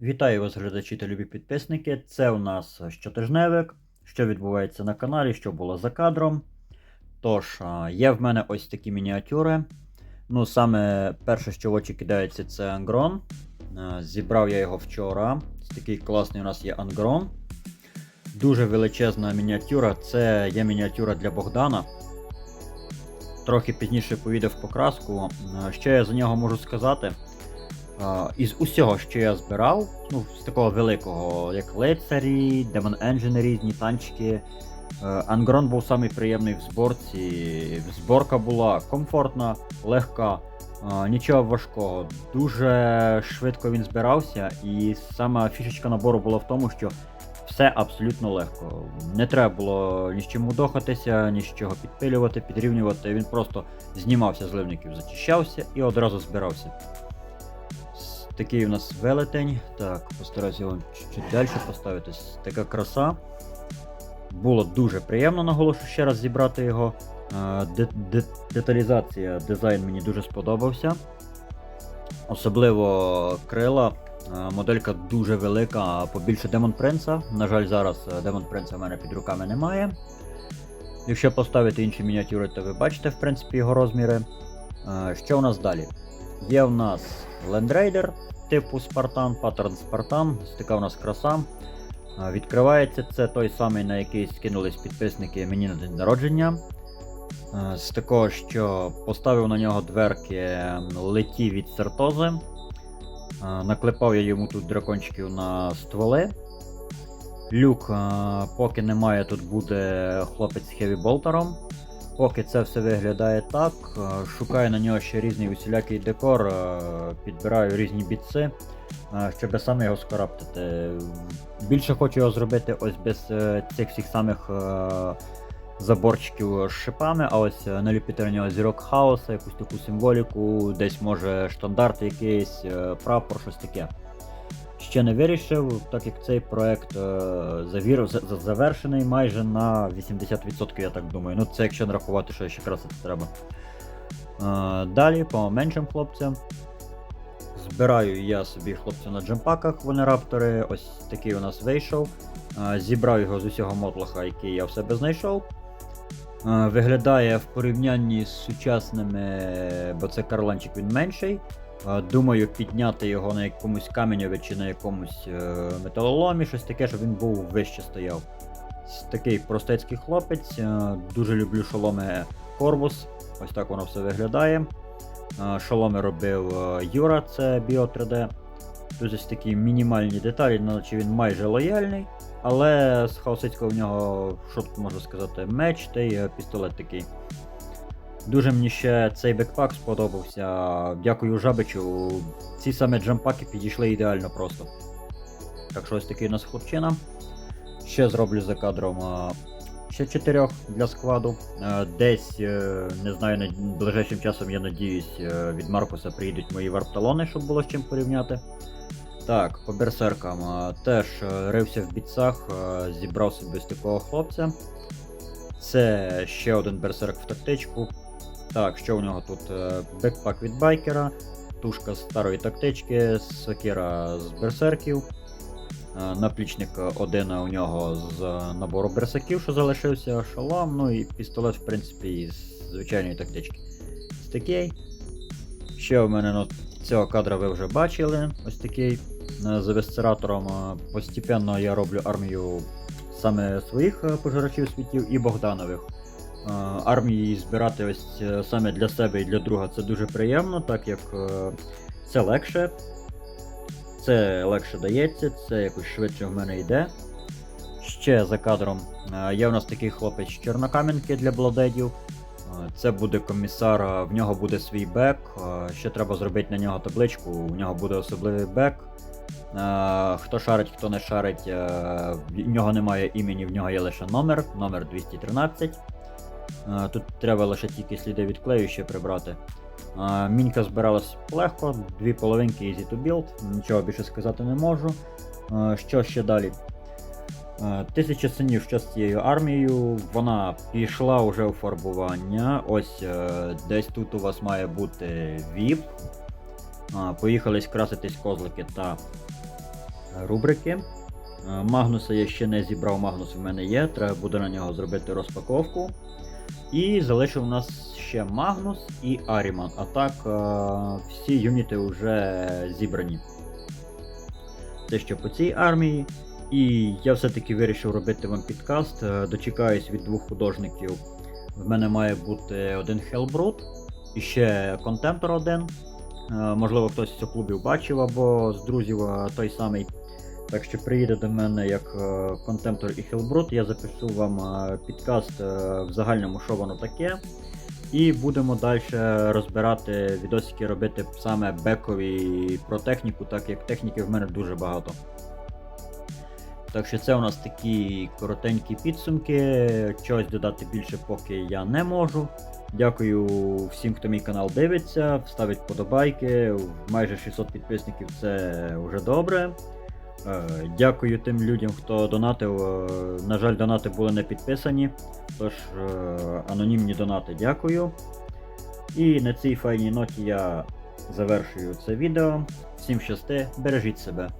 Вітаю вас, глядачі та любі підписники. Це у нас щотижневик, що відбувається на каналі, що було за кадром. Тож, є в мене ось такі мініатюри. Ну, саме перше, що в очі кидається, це ангрон. Зібрав я його вчора. Такий класний у нас є ангрон. Дуже величезна мініатюра. Це є мініатюра для Богдана. Трохи пізніше поїде в покраску. Що я за нього можу сказати? Із усього, що я збирав, ну, з такого великого, як лицарі, Demon Engine різні танчики. е, Ангрон був самий приємний в зборці. Зборка була комфортна, легка, нічого важкого. Дуже швидко він збирався, і сама фішечка набору була в тому, що все абсолютно легко. Не треба було ні з чим удохатися, ні з чого підпилювати, підрівнювати. Він просто знімався з ливників, зачищався і одразу збирався. Такий у нас велетень. Так, постараюся його чуть далі поставити. Така краса. Було дуже приємно, наголошу ще раз зібрати його. Е, де- де- деталізація, дизайн мені дуже сподобався. Особливо крила. Е, Моделька дуже велика, побільше Демон Принца. На жаль, зараз Демон Принца в мене під руками немає. Якщо поставити інші мініатюри, то ви бачите, в принципі, його розміри. Е, Що у нас далі? Є в нас Raider типу Spartan, паттерн Spartan, така у нас краса. Відкривається це той самий, на який скинулись підписники мені на день народження. З такого, що поставив на нього дверки леті від сертози. Наклепав я йому тут дракончиків на стволи. Люк, поки немає, тут буде хлопець з хеві-болтером. Поки це все виглядає так, е, шукаю на нього ще різний усілякий декор, е, підбираю різні бітси, е, щоб саме його скораптити. Більше хочу його зробити ось без цих всіх самих заборчиків з шипами, а ось наліпити на нього зірок хаоса, якусь таку символіку, десь може штандарт якийсь, прапор, щось таке. Ще не вирішив, так як цей проект е, завір, за- за- завершений майже на 80%, я так думаю. Ну це якщо не рахувати, що ще красити треба. Е, далі по меншим хлопцям. Збираю я собі хлопця на джемпаках, вони раптори. Ось такий у нас вийшов. Е, зібрав його з усього мотлаха, який я в себе знайшов. Виглядає в порівнянні з сучасними, бо це карланчик він менший. Думаю, підняти його на якомусь каменьові чи на якомусь е, металоломі, щось таке, щоб він був вище стояв. Такий простецький хлопець. е, Дуже люблю шоломи Корвус. Ось так воно все виглядає. Е, Шоломи робив Юра, це Bio 3D. Тут ось такі мінімальні деталі, наче він майже лояльний. Але з хаосицького в нього, що можу сказати, меч та й пістолет такий. Дуже мені ще цей бекпак сподобався. Дякую Жабичу. Ці саме джампаки підійшли ідеально просто. Так що ось такий у нас хлопчина. Ще зроблю за кадром ще чотирьох для складу. Е, Десь, е, не знаю, на- ближайшим часом, я надіюсь, е, від Маркуса приїдуть мої варпталони, щоб було з чим порівняти. Так, по берсеркам теж рився в бітсах, е, зібрав собі ось такого хлопця. Це ще один берсерк в тактичку. Так, що у нього тут? Е, Бекпак від байкера, тушка з старої тактички, сокира з берсерків. Е, Наплічник один у нього з набору берсаків, що залишився, шолом, ну і пістолет, в принципі, із звичайної тактички. Ось. Ще у мене ну, цього кадра ви вже бачили. Ось такий. Е, За весцератором постепенно я роблю армію саме своїх пожирачів світів і Богданових. Е, Армії збирати ось е, саме для себе і для друга це дуже приємно, так як е, це легше. Це легше дається, це якось швидше в мене йде. Ще за кадром є у нас такий хлопець з чорнокам'янки для бладедів. Це буде комісар, в нього буде свій бек. Ще треба зробити на нього табличку, у нього буде особливий бек. Хто шарить, хто не шарить, в нього немає імені, в нього є лише номер, номер 213. Е, Тут треба лише тільки сліди від клею ще прибрати. Е, Мінька збиралась легко, дві половинки easy to build, нічого більше сказати не можу. Е, Що ще далі? Тисяча синів що з цією армією, вона пішла вже у фарбування. Ось десь тут у вас має бути VIP. А, Поїхались краситись козлики та рубрики. Магнуса я ще не зібрав, Магнус в мене є, треба буде на нього зробити розпаковку. І залишив у нас ще Магнус і Аріман. А так, е, всі юніти вже зібрані. Це ще по цій армії. І я все-таки вирішив робити вам підкаст. Е, Дочекаюсь від двох художників. В мене має бути один Hellbrood і ще Контемпор один. Е, Можливо, хтось з цього клубів бачив або з друзів той самий. Так що приїде до мене як е, Контемптор і Hellbrood, я запишу вам е, підкаст е, в загальному, що воно таке. І будемо далі розбирати відосики, робити саме бекові про техніку, так як техніки в мене дуже багато. Так що це у нас такі коротенькі підсумки. Чогось додати більше поки я не можу. Дякую всім, хто мій канал дивиться, ставить вподобайки. Майже 600 підписників це вже добре. Е, Дякую тим людям, хто донатив. Е, На жаль, донати були не підписані. Тож е, анонімні донати дякую. І на цій файній ноті я завершую це відео. Всім щасти, бережіть себе.